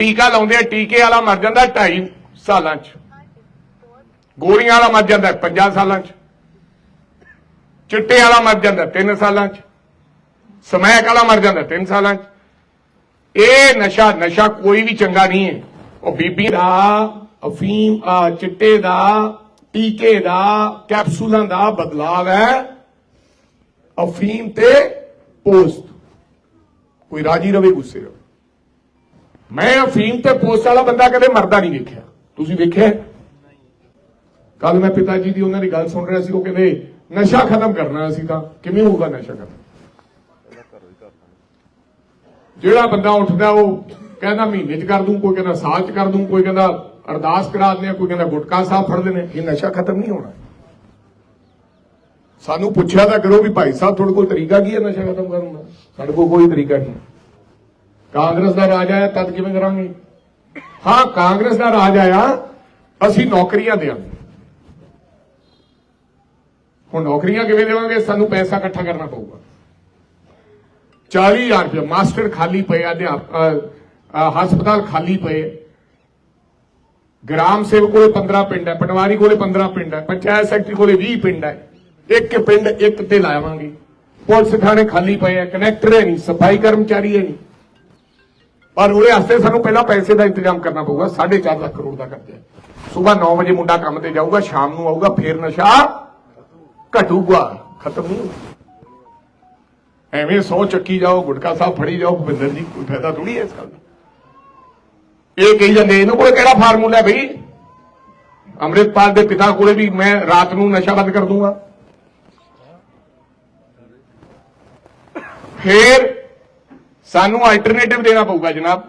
ਟੀਕਾ ਲਾਉਂਦੇ ਆ, ਟੀਕੇ ਵਾਲਾ ਮਰ ਜਾਂਦਾ 2.5 ਸਾਲਾਂ 'ਚ। ਗੋਰੀਆਂ ਵਾਲਾ ਮਰ ਜਾਂਦਾ 50 ਸਾਲਾਂ 'ਚ। ਚਿੱਟੇ ਵਾਲਾ ਮਰ ਜਾਂਦਾ 3 ਸਾਲਾਂ 'ਚ। ਸਮੈਕ ਵਾਲਾ ਮਰ ਜਾਂਦਾ 3 ਸਾਲਾਂ 'ਚ। ਇਹ ਨਸ਼ਾ ਨਸ਼ਾ ਕੋਈ ਵੀ ਚੰਗਾ ਨਹੀਂ ਹੈ। ਉਹ ਬੀਬੀ ਦਾ, ਅਫੀਮ ਆ ਚਿੱਟੇ ਦਾ, ਟੀਕੇ ਦਾ, ਕੈਪਸੂਲਾਂ ਦਾ ਬਦਲਾਵ ਹੈ। ਅਫੀਮ ਤੇ ਪੋਸਟ। ਕੋਈ ਰਾਜੀ ਰਵੇ, ਗੁੱਸੇ ਰਵੇ। ਮੈਂ ਅਫੀਮ ਤੇ ਪੋਸਟ ਵਾਲਾ ਬੰਦਾ ਕਦੇ ਮਰਦਾ ਨਹੀਂ ਵੇਖਿਆ। ਤੁਸੀਂ ਵੇਖਿਆ ਕੱਲ ਮੈਂ ਪਿਤਾ ਜੀ ਦੀ ਉਹਨਾਂ ਦੀ ਗੱਲ ਸੁਣ ਰਿਹਾ ਸੀ, ਉਹ ਕਹਿੰਦੇ, ਨਸ਼ਾ ਖਤਮ ਕਰਨਾ ਅਸੀਂ ਤਾਂ। ਕਿਵੇਂ ਹੋਊਗਾ ਨਸ਼ਾ ਖਤਮ? ਜਿਹੜਾ ਬੰਦਾ ਉੱਠਦਾ, ਉਹ ਕਹਿੰਦਾ, ਮਹੀਨੇ ਚ ਕਰ ਦੂੰ, ਕੋਈ ਕਹਿੰਦਾ ਸਾਲ ਚ ਕਰ ਦੂੰ, ਕੋਈ ਕਹਿੰਦਾ ਅਰਦਾਸ ਕਰਾ ਦਿੰਦੇ ਕੋਈ ਕਹਿੰਦਾ ਗੁਟਕਾ ਸਾਹਿਬ ਫੜ ਲੈਣੇ ਇਹ ਨਸ਼ਾ ਖਤਮ ਨਹੀਂ ਹੋਣਾ। ਸਾਨੂੰ ਪੁੱਛਿਆ ਤਾਂ ਕਰੋ ਵੀ ਭਾਈ ਸਾਹਿਬ, ਤੁਹਾਡੇ ਕੋਲ ਤਰੀਕਾ ਕੀ ਹੈ ਨਸ਼ਾ ਖਤਮ ਕਰਨ ਦਾ? ਸਾਡੇ ਕੋਲ ਕੋਈ ਤਰੀਕਾ ਨਹੀਂ। ਕਾਂਗਰਸ ਦਾ ਰਾਜ ਆਇਆ, ਤਦ ਕਿਵੇਂ ਕਰਾਂਗੇ? ਹਾਂ, ਕਾਂਗਰਸ ਦਾ ਰਾਜ ਆਇਆ, ਅਸੀਂ ਨੌਕਰੀਆਂ ਦੇਵਾਂਗੇ ਹੁਣ ਨੌਕਰੀਆਂ ਕਿਵੇਂ ਦੇਵਾਂਗੇ? ਸਾਨੂੰ ਪੈਸਾ ਇਕੱਠਾ ਕਰਨਾ ਪਊਗਾ। 40000 ਰੁਪਏ ਮਾਸਟਰ ਖਾਲੀ ਪਏ ਅਧਿਆਪਕ ਹਸਪਤਾਲ ਖਾਲੀ ਪਏ। ਗ੍ਰਾਮ ਸੇਵਕ ਕੋਲੇ 15 ਪਿੰਡ ਹੈ, ਪਟਵਾਰੀ ਕੋਲੇ 15 ਪਿੰਡ ਹੈ, ਪੰਚਾਇਤ ਸੈਕਟਰੀ ਕੋਲੇ 20 ਪਿੰਡ ਹੈ। ਇੱਕ ਪਿੰਡ ਇੱਕ ਤੇ ਲਾਵਾਂਗੇ। ਪੁਲਿਸ ਥਾਣੇ ਖਾਲੀ ਪਏ ਹੈ, ਕਨੈਕਟਰ ਹੈ ਨਹੀਂ, ਸਫ਼ਾਈ ਕਰਮਚਾਰੀ ਹੈ ਨਹੀਂ। ਪਰ ਉਹਦੇ ਵਾਸਤੇ ਸਾਨੂੰ ਪਹਿਲਾਂ ਪੈਸੇ ਦਾ ਇੰਤਜ਼ਾਮ ਕਰਨਾ ਪਊਗਾ 4.5 ਲੱਖ ਕਰੋੜ ਦਾ ਕਰਜ਼ਾ ਸਵੇਰ 9 ਵਜੇ ਮੁੰਡਾ ਕੰਮ ਤੇ ਜਾਊਗਾ, ਸ਼ਾਮ ਨੂੰ ਆਊਗਾ, ਫੇਰ ਨਸ਼ਾ ਘਟੂਗਾ, ਖਤਮ ਨਹੀਂ ਐਵੇਂ ਸੌ ਚੱਕੀ ਜਾਓ, ਗੁਟਕਾ ਸਾਹਿਬ ਫੜੀ ਜਾਓ, ਭੁਪਿੰਦਰ ਜੀ, ਕੋਈ ਫਾਇਦਾ ਥੋੜੀ ਹੈ ਇਸ ਗੱਲ ਦਾ? ਇਹ ਕਹੀ ਜਾਂਦੇ, ਇਹਨੂੰ ਕੋਲ ਕਿਹੜਾ ਫਾਰਮੂਲਾ ਹੈ ਬਈ? ਅੰਮ੍ਰਿਤਪਾਲ ਦੇ ਪਿਤਾ ਕੋਲੇ ਵੀ ਮੈਂ ਰਾਤ ਨੂੰ ਨਸ਼ਾ ਬੰਦ ਕਰ ਦੂੰਗਾ। ਫੇਰ ਸਾਨੂੰ ਅਲਟਰਨੇਟਿਵ ਦੇਣਾ ਪਊਗਾ ਜਨਾਬ।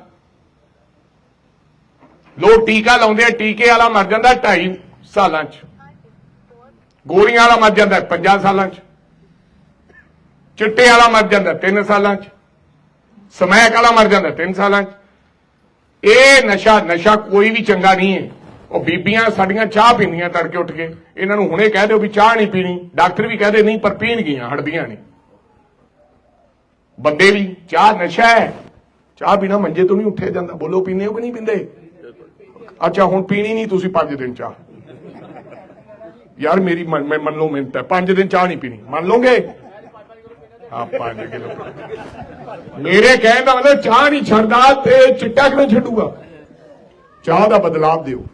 ਲੋਕ ਟੀਕਾ ਲਾਉਂਦੇ ਆ, ਟੀਕੇ ਵਾਲਾ ਮਰ ਜਾਂਦਾ 2.5 ਸਾਲਾਂ 'ਚ। ਗੋਲੀਆਂ ਵਾਲਾ ਮਰ ਜਾਂਦਾ 50 ਸਾਲਾਂ 'ਚ। ਚਿੱਟੇ ਵਾਲਾ ਮਰ ਜਾਂਦਾ 3 ਸਾਲਾਂ 'ਚ। ਸਮੈਕ ਵਾਲਾ ਮਰ ਜਾਂਦਾ 3 ਸਾਲਾਂ 'ਚ। ਇਹ ਨਸ਼ਾ ਨਸ਼ਾ ਕੋਈ ਵੀ ਚੰਗਾ ਨਹੀਂ ਹੈ। ਉਹ ਬੀਬੀਆਂ ਸਾਡੀਆਂ ਚਾਹ ਪੀਂਦੀਆਂ ਤੜਕੇ ਉੱਠ ਕੇ। ਇਹਨਾਂ ਨੂੰ ਹੁਣੇ ਕਹਿ ਦਿਓ ਵੀ ਚਾਹ ਨਹੀਂ ਪੀਣੀ। ਡਾਕਟਰ ਵੀ ਕਹਦੇ ਨਹੀਂ, ਪਰ ਪੀਣਗੀਆਂ ਹੜਦੀਆਂ ਨਹੀਂ ਬੰਦੇ ਵੀ, ਚਾਹ ਨਸ਼ਾ ਹੈ। ਚਾਹ ਪੀਣਾ ਮੰਜੇ ਤੋਂ ਨਹੀਂ ਉੱਠਿਆ ਜਾਂਦਾ। ਬੋਲੋ, ਪੀਂਦੇ ਹੋ ਕਿ ਨਹੀਂ ਪੀਂਦੇ? ਅੱਛਾ, ਹੁਣ ਪੀਣੀ ਨਹੀਂ, ਤੁਸੀਂ 5 ਦਿਨ ਚਾਹ। ਯਾਰ, ਮੇਰੀ ਮੰਨ- ਮੈਂ, ਮੰਨ ਲਓ ਮਿਹਨਤ ਹੈ। 5 ਦਿਨ ਚਾਹ ਨਹੀਂ ਪੀਣੀ। ਮੰਨ ਲਓਗੇ? ਹਾਂ 5 ਕਿਲੋ। ਮੇਰੇ ਕਹਿਣ ਦਾ ਮਤਲਬ ਚਾਹ ਨਹੀਂ ਛੱਡਦਾ ਤੇ ਚਿੱਟਾ ਕਿਵੇਂ ਛੱਡੂਗਾ? ਚਾਹ ਦਾ ਬਦਲਾਵ ਦਿਓ।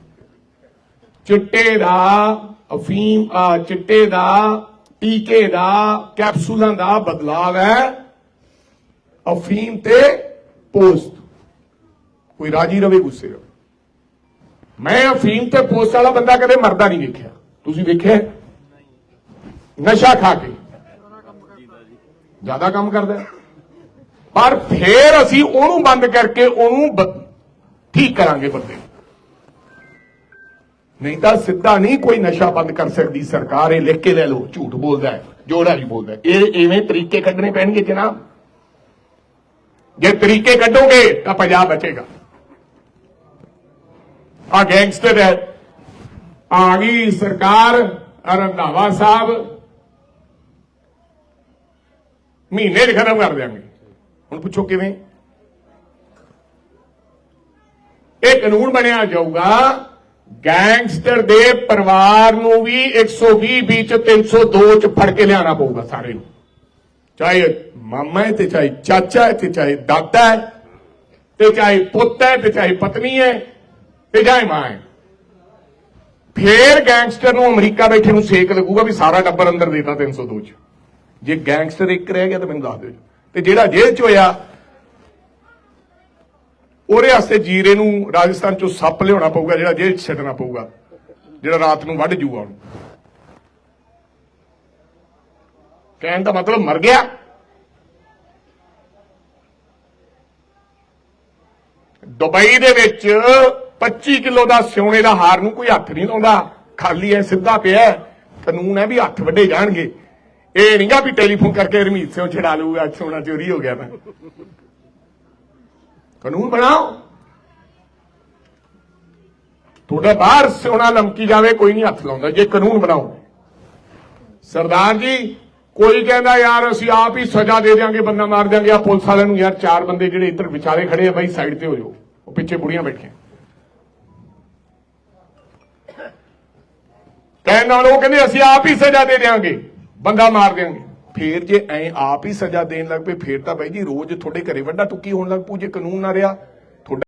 ਚਿੱਟੇ ਦਾ ਅਫੀਮ ਚਿੱਟੇ ਦਾ ਟੀਕੇ ਦਾ ਕੈਪਸੂਲਾਂ ਦਾ ਬਦਲਾਵ ਹੈ। ਅਫੀਮ ਤੇ ਪੋਸਟ ਕੋਈ ਰਾਜੀ ਰਵੇ ਗੁੱਸੇ ਰਵੇ ਮੈਂ ਅਫੀਮ ਤੇ ਪੋਸਟ ਵਾਲਾ ਬੰਦਾ ਕਦੇ ਮਰਦਾ ਨਹੀਂ ਵੇਖਿਆ। ਤੁਸੀਂ ਵੇਖਿਆ ਨਸ਼ਾ ਖਾ ਕੇ। ਜ਼ਿਆਦਾ ਕੰਮ ਕਰਦਾ ਪਰ ਫੇਰ ਅਸੀਂ ਉਹਨੂੰ ਬੰਦ ਕਰਕੇ ਉਹਨੂੰ ਠੀਕ ਕਰਾਂਗੇ ਬੰਦੇ। ਨਹੀਂ ਤਾਂ ਸਿੱਧਾ ਨਹੀਂ ਕੋਈ ਨਸ਼ਾ ਬੰਦ ਕਰ ਸਕਦੀ ਸਰਕਾਰ, ਇਹ ਲਿਖ ਕੇ ਲੈ ਲਓ, ਝੂਠ ਬੋਲਦਾ ਹੈ, ਜੋੜਾ ਨਹੀਂ ਬੋਲਦਾ। ਇਹ ਐਵੇਂ ਤਰੀਕੇ ਕੱਢਣੇ ਪੈਣਗੇ ਜਨਾਬ। ਜੇ ਤਰੀਕੇ ਕੱਢੋਗੇ, ਤਾਂ ਪੰਜਾਬ ਬਚੇਗਾ। ਆ ਗੈਂਗਸਟਰ ਹੈ। ਆ ਗਈ ਸਰਕਾਰ ਰੰਧਾਵਾ ਸਾਹਿਬ। ਮਹੀਨੇ ਚ ਖਤਮ ਕਰ ਦਿਆਂਗੇ। ਹੁਣ ਪੁੱਛੋ ਕਿਵੇਂ? ਇਹ ਕਾਨੂੰਨ ਬਣਿਆ ਜਾਊਗਾ ਗੈਂਗਸਟਰ ਦੇ ਪਰਿਵਾਰ ਨੂੰ ਵੀ 120 ਵਿੱਚ 302 ਚ ਫੜ ਕੇ ਲਿਆਣਾ ਪਊਗਾ ਸਾਰੇ ਨੂੰ। ਚਾਹੇ ਮਾਮਾ ਹੈ ਤੇ ਚਾਹੇ ਚਾਚਾ ਹੈ ਤੇ ਚਾਹੇ ਦਾਦਾ ਹੈ ਤੇ ਚਾਹੇ ਪੁੱਤ ਹੈ ਤੇ ਚਾਹੇ ਪਤਨੀ ਹੈ ਤੇ ਚਾਹੇ ਮਾਂ ਹੈ। ਫੇਰ ਗੈਂਗਸਟਰ ਨੂੰ ਅਮਰੀਕਾ ਬੈਠੇ ਨੂੰ ਸੇਕ ਲੱਗੂਗਾ ਵੀ ਸਾਰਾ ਟੱਬਰ ਅੰਦਰ ਦੇਤਾ 302 ਚ। ਜੇ ਗੈਂਗਸਟਰ ਇੱਕ ਰਹਿ ਗਿਆ ਤਾਂ ਮੈਨੂੰ ਦੱਸ ਦਿਓ ਤੇ ਜਿਹੜਾ ਜੇਲ੍ਹ ਚ ਹੋਇਆ, ਉਹਦੇ ਵਾਸਤੇ ਜੀਰੇ ਨੂੰ ਰਾਜਸਥਾਨ ਚੋਂ ਸੱਪ ਲਿਆਉਣਾ ਪਊਗਾ, ਜਿਹੜਾ ਜੇਲ੍ਹ ਚ ਛੱਡਣਾ ਪਊਗਾ, ਜਿਹੜਾ ਰਾਤ ਨੂੰ ਵੱਢ ਜੂਗਾ ਉਹਨੂੰ। ਕਹਿਣ ਦਾ ਮਤਲਬ ਮਰ ਗਿਆ। ਦੁਬਈ ਦੇ ਵਿੱਚ 25 ਕਿਲੋ ਦਾ ਸਿਉਣੇ ਦਾ ਹਾਰ ਨੂੰ ਕੋਈ ਹੱਥ ਨਹੀਂ ਲਾਉਂਦਾ। ਖਾਲੀ ਐ ਸਿੱਧਾ ਪਿਆ ਹੈ। ਕਾਨੂੰਨ ਹੈ ਵੀ ਹੱਥ ਵੱਡੇ ਜਾਣਗੇ। ਇਹ ਨਹੀਂਗਾ ਵੀ ਟੈਲੀਫੋਨ ਕਰਕੇ ਰਮੀਤ ਸਿੰਘ ਛਡਾ ਲਊਗਾ ਸੋਨਾ ਚੋਰੀ ਹੋ ਗਿਆ ਤਾਂ। ਕਾਨੂੰਨ ਬਣਾਓ। ਤੁਹਾਡੇ ਬਾਹਰ ਸੋਨਾ ਲਮਕੀ ਜਾਵੇ, ਕੋਈ ਨਹੀਂ ਹੱਥ ਲਾਉਂਦਾ। ਜੇ ਕਾਨੂੰਨ ਬਣਾਓ। ਸਰਦਾਰ ਜੀ ਕੋਈ ਕਹਿੰਦਾ ਯਾਰ ਅਸੀਂ ਆਪ ਹੀ ਸਜ਼ਾ ਦੇ ਦਿਆਂਗੇ, ਬੰਦਾ ਮਾਰ ਦਿਆਂਗੇ। ਆ ਪੁਲਿਸ ਵਾਲਿਆਂ ਨੂੰ ਯਾਰ ਚਾਰ ਬੰਦੇ ਜਿਹੜੇ ਇੱਧਰ ਵਿਚਾਰੇ ਖੜੇ ਆ, ਬਾਈ ਸਾਈਡ ਤੇ ਹੋ ਜਾਓ। ਉਹ ਪਿੱਛੇ ਬੁੜੀਆਂ ਬੈਠੀਆਂ। ਕਹਿਣ ਨਾਲ ਉਹ ਕਹਿੰਦੇ, ਅਸੀਂ ਆਪ ਹੀ ਸਜ਼ਾ ਦੇ ਦੇਵਾਂਗੇ ਬੰਦਾ ਮਾਰ ਦੇਵਾਂਗੇ ਫੇਰ ਜੇ ਐ ਆਪ ਹੀ ਸਜ਼ਾ ਦੇਣ ਲੱਗ ਪਏ, ਫੇਰ ਤਾਂ ਬਾਈ ਜੀ ਰੋਜ਼ ਤੁਹਾਡੇ ਘਰੇ ਵੱਡਾ ਟੁੱਕੀ ਹੋਣ ਲੱਗ ਪੂ ਜੇ ਕਾਨੂੰਨ ਨਾ ਰਿਹਾ।